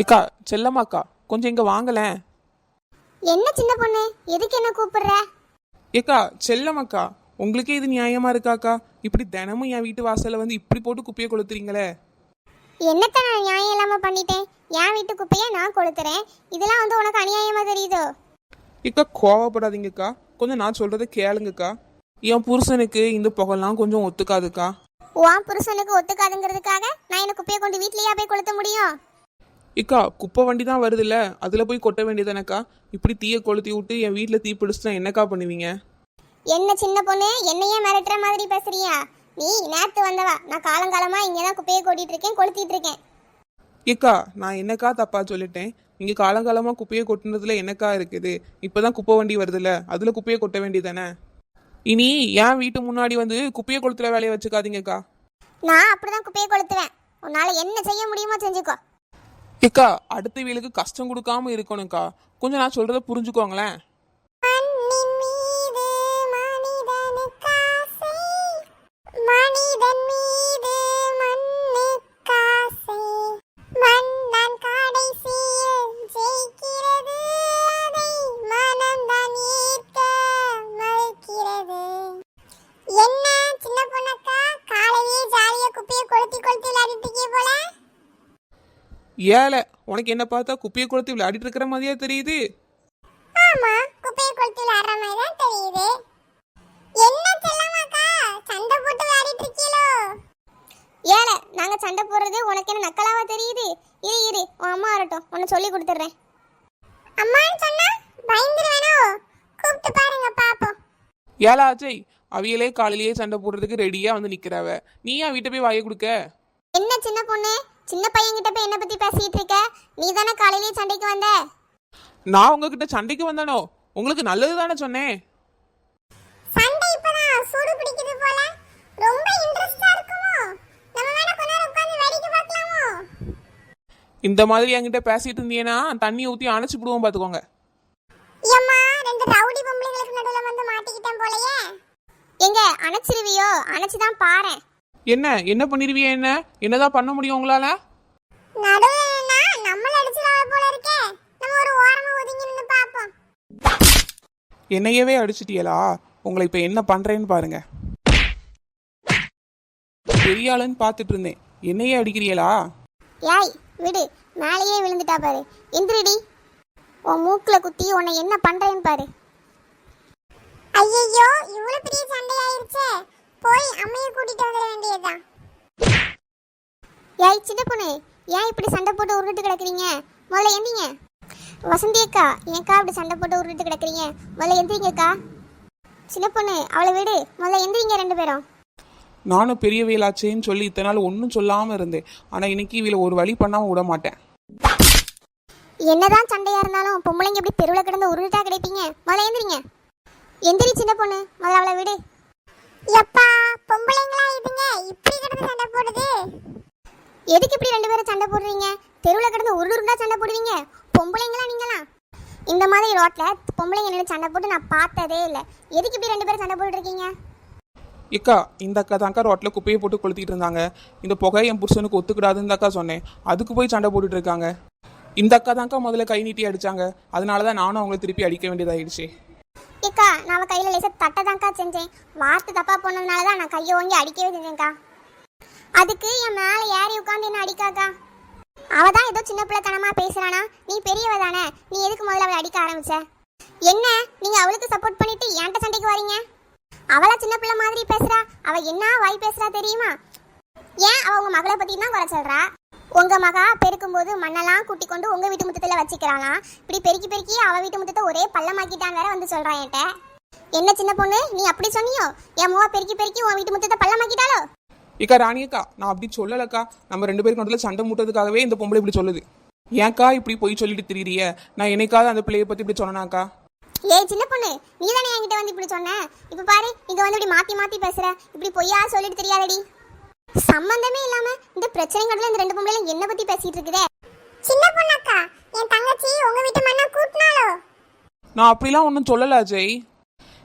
ஏக்கா செல்லம்மாக்கா கொஞ்சம் இங்க வாங்கலேன் என்ன சின்ன பொண்ணு? எதுக்கு என்ன கூப்பிடுற? ஏக்கா செல்லம்மாக்கா உங்களுக்கே இது நியாயமா இருக்காக்கா? இப்படி தினமும் என் வீட்டு வாசல்ல வந்து இப்படி போட்டு குப்பையை கொளுத்துறீங்களே? என்னத்த நான் நியாயம் இல்லாம பண்ணிட்டேன்? என் வீட்டு குப்பையை நான் கொளுத்துறேன். இதெல்லாம் வந்து உனக்கு அநியாயமா தெரியுதோ? ஏக்கா கோவப்படாதீங்கக்கா. கொஞ்சம் நான் சொல்றதை கேளுங்கக்கா. என் புருஷனுக்கு இந்த புகழெல்லாம் கொஞ்சம் ஒத்துக்காதுக்கா. உன் புருஷனுக்கு ஒத்துக்காதுங்கிறதுக்காக நான் என்ன குப்பையை கொண்டு வீட்லயா போய் கொளுத்த முடியும்? ஏக்கா குப்பை வண்டி தான் வருதுல்ல அதில் போய் கொட்ட வேண்டியதானக்கா? இப்படி தீயை கொளுத்தி விட்டு என் வீட்டில் தீ பிடிச்சிட்டா என்னக்கா பண்ணுவீங்க? என்ன சின்ன பொண்ணு என்னையே மிரட்டுற மாதிரி பேசுறியா? நீ நேத்து வந்தவா நான் காலங்காலமா இங்கதான் குப்பையை கொட்டிட்டு இருக்கேன் கொளுத்திட்டு இருக்கேன். ஏக்கா நான் என்னக்கா தப்பா சொல்லிட்டேன்? இங்கே காலங்காலமாக குப்பையை கொட்டுனதுல என்னக்கா இருக்குது? இப்போதான் குப்பை வண்டி வருதுல்ல அதில் குப்பையை கொட்ட வேண்டியதானே? இனி என் வீட்டு முன்னாடி வந்து குப்பையை கொளுத்துற வேலையை வச்சுக்காதீங்கக்கா. நான் அப்படிதான் குப்பையை கொளுத்துவேன். உன்னால என்ன செய்ய முடியுமோ செஞ்சுக்கோ. ஏக்கா அடுத்த வீலுக்கு கஷ்டம் கொடுக்காம இருக்கணும்க்கா. கொஞ்சம் நான் சொல்றத புரிஞ்சுக்கோங்களேன். ஏழை. உனக்கு என்ன பார்த்தா குப்பையை கொளுத்தி விளையாடிட்டு இருக்கிற மாதிரியா தெரியுது? ஆமா குப்பையை கொளுத்தி விளையாடுற மாதிரி தான் தெரியுது. என்ன செல்லமாக்கா சண்டை போட்டு விளையாடிட்டு இருக்கீங்களோ ஏல நாங்க சண்டை போடுறது உனக்கு என்ன நக்கலாவா தெரியுது? இரு இரு உன் அம்மா வரட்டும். உன்னை சொல்லி கொடுத்துட்றேன். அம்மான்னு சொன்னா பயந்துருவேனோ? கூப்பிட்டு பாருங்க பாப்போம். ஏழை அஜய் அவியலே காலையிலேயே சண்டை போடுறதுக்கு ரெடியா வந்து நிக்கிறவ. நீ ஏன் வீட்டை போய் வாயை கொடுக்க? என்ன சின்ன பொண்ணு? சின்ன பையன்கிட்ட போய் என்ன பத்தி பேசிட்டு இருக்க? நீ தானே காலையிலேயே சண்டைக்கு வந்த? நான் உங்ககிட்ட சண்டைக்கு வந்தானோ? உங்களுக்கு நல்லது தானே சொன்னேன். சண்டை இப்பதான் சூடு பிடிக்குது போல. ரொம்ப இன்ட்ரெஸ்டா இருக்குமோ? நம்ம வேணா கொஞ்ச நேரம் உட்கார்ந்து வேடிக்கை பார்க்கலாமோ? இந்த மாதிரி என்கிட்ட பேசிட்டு இருந்தீங்கன்னா தண்ணி ஊத்தி அணைச்சு விடுவோம் பாத்துக்கோங்க. ஏம்மா ரெண்டு ரவுடி பொம்பளைங்களுக்கு நடுவுல வந்து மாட்டிக்கிட்டேன் போலயே. எங்க அணைச்சிருவியோ? அணைச்சுதான் பாறேன். என்ன என்ன பண்ணிருவிய என்ன? என்னதான் பண்ண முடியும் உங்களால? என்னையவே அடிச்சிட்டியலா? உங்களை இப்ப என்ன பண்றேன்னு பாருங்க. பெரிய ஆளுன்னு பார்த்துட்டு இருந்தேன். என்னையே அடிக்கிறீங்களா ஏய் விடு. மேலேயே விழுந்துட்டா பாரு. எந்திரிடி. உன் மூக்குல குத்தி உன்னை என்ன பண்றேன்னு பாரு. ஐயோ இவ்வளவு பெரிய சண்டை ஆயிருச்சே போய் அம்மைய கூட்டிட்டு வந்துட வேண்டியதுதான். ஏய் சின்ன பொண்ணு ஏன் இப்படி சண்டை போட்டு உருட்டு கிடக்குறீங்க? முதல்ல எந்திங்க. வசந்தி அக்கா ஏன்க்கா இப்படி சண்டை போட்டு உருட்டு கிடக்குறீங்க? முதல்ல எந்திரிங்கக்கா. சின்ன பொண்ணு அவளை விடு. முதல்ல எந்திரிங்க ரெண்டு பேரும். நானும் பெரிய வேலாச்சேன்னு சொல்லி இத்தனை நாள் ஒன்றும் சொல்லாம இருந்தேன். ஆனா இன்னைக்கு இவளை ஒரு வழி பண்ணாம விட மாட்டேன். என்னதான் சண்டையா இருந்தாலும் பொம்பளைங்க இப்படி தெருவில் கிடந்து உருட்டா கிடைப்பீங்க? முதல்ல எந்திரிங்க. எந்திரி சின்ன பொண்ணு. முதல்ல அவளை விடு. எப்பா பொம்பளைங்களா இதுங்க? இப்படி கிடந்து சண்டை போடுது. எதுக்கு இப்படி ரெண்டு பேரும் சண்டை போடுறீங்க? தெருவில் கிடந்து உருண்டா சண்டை போடுவீங்க. பொம்பளைங்களா நீங்களாம் இந்த மாதிரி ரோட்ல பொம்பளைங்க நின்று சண்டை போட்டு நான் பார்த்ததே இல்லை. எதுக்கு இப்படி ரெண்டு பேரும் சண்டை போட்டு இருக்கீங்க? இக்கா இந்த அக்கா தான்க்கா ரோட்டில் குப்பையை போட்டு கொளுத்திட்டு இருந்தாங்க. இந்த புகை என் புருஷனுக்கு ஒத்துக்கிடாதுன்னு அக்கா சொன்னேன். அதுக்கு போய் சண்டை போட்டுட்டு இருக்காங்க. இந்த அக்கா தான்க்கா முதல்ல கை நீட்டி அடிச்சாங்க. அதனால தான் நானும் அவங்கள திருப்பி அடிக்க வேண்டியதாயிடுச்சு. ஏக்கா நான் கையில் கையில தட்டை தான்க்கா செஞ்சேன். வார்த்தை தப்பாக போனதுனால தான் நான் கையை ஓங்கி அடிக்கவே செஞ்சேன்க்கா. அதுக்கு என் மேலே ஏறி உட்காந்து என்ன அடிக்காக்கா? அவ தான் ஏதோ சின்ன பிள்ளைத்தனமாக பேசுகிறானா நீ பெரியவ தானே. நீ எதுக்கு முதல்ல அவளை அடிக்க ஆரம்பிச்ச? என்ன? நீங்கள் அவளுக்கு சப்போர்ட் பண்ணிட்டு என்கிட்ட சண்டைக்கு வரீங்க? அவளா சின்ன பிள்ளை மாதிரி பேசுகிறா அவள் என்ன வாய் பேசுறா தெரியுமா? ஏன் அவள் உங்கள் மகளை பற்றி தான் குறை சொல்கிறா உங்க மகா பெருக்கும்போது மண்ணெல்லாம் கூட்டி கொண்டு உங்க வீட்டு முத்தத்துல வச்சுக்கிறாளாம். இப்படி பெருக்கி பெருக்கி அவ வீட்டு முத்தத்தை ஒரே பள்ளமாக்கிட்டான் வேற வந்து சொல்றான் என்கிட்ட. என்ன சின்ன பொண்ணு நீ அப்படி சொன்னியோ? என் மூவா பெருக்கி பெருக்கி உன் வீட்டு முத்தத்தை பள்ளமாக்கிட்டாளோ? இக்கா ராணியக்கா நான் அப்படி சொல்லலக்கா. நம்ம ரெண்டு பேருக்கு நடுவில் சண்டை மூட்டதுக்காகவே இந்த பொம்பளை இப்படி சொல்லுது. ஏன்க்கா இப்படி போய் சொல்லிட்டு திரியிறிய நான் என்னைக்காவது அந்த பிள்ளைய பத்தி இப்படி சொன்னனாக்கா? ஏய் சின்ன பொண்ணு நீ தானே என்கிட்ட வந்து இப்படி சொன்ன? இப்ப பாரு இங்க வந்து இப்படி மாத்தி மாத்தி பேசுற. இப்படி பொய்யா சொல்லிட்டு தெரியாதடி. சம்பந்தமே இல்லாம இந்த பிரச்சனைகள்ல இந்த ரெண்டு பொம்பளைங்க என்ன பத்தி பேசிட்டு இருக்குதே. சின்ன பொண்ணாக்கா என் தங்கச்சி உங்க வீட்டு மண்ணா கூட்டினாலோ நான் அப்படிலாம் ஒன்றும் சொல்லல அஜய்.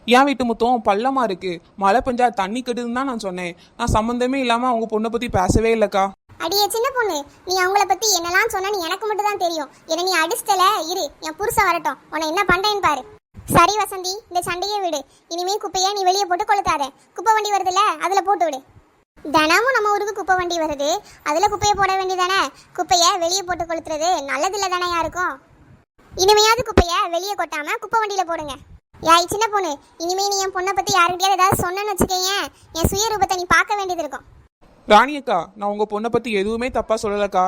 என் வீட்டு முத்தம் பள்ளமா இருக்கு. மழை பெஞ்சா தண்ணி கட்டுதுன்னு தான் நான் சொன்னேன். நான் சம்மந்தமே இல்லாம அவங்க பொண்ணை பத்தி பேசவே இல்லைக்கா. அடியே சின்ன பொண்ணு நீ அவங்கள பத்தி என்னெல்லாம் சொன்னன்னு எனக்கு மட்டும் தான் தெரியும். என்ன நீ அடிச்சிட்டல இரு என் புருஷன் வரட்டும். உன்னை என்ன பண்றேன்னு பாரு. சரி வசந்தி இந்த சண்டையே விடு. இனிமே குப்பையை நீ வெளியே போட்டு கொளுத்தாத. குப்பை வண்டி வருதுல்ல அதுல போட்டு விடு. தினமும் நம்ம ஊருக்கு குப்பை வண்டி வருது. அதுல குப்பையை போட வேண்டியதானே? குப்பையை வெளியே போட்டு கொளுத்துறது நல்லதில்ல தானே யாருக்கும்? இனிமையாவது குப்பையை வெளியே கொட்டாம குப்பை வண்டியில போடுங்க. யாய் சின்ன பொண்ணு இனிமே நீ என் பொண்ணை பத்தி யாருக்கிட்டயாவது ஏதாவது சொன்னேன்னு வச்சுக்கேன் என் சுயரூபத்தை நீ பார்க்க வேண்டியது இருக்கும். ராணி அக்கா நான் உங்க பொண்ணை பத்தி எதுவுமே தப்பா சொல்லலக்கா.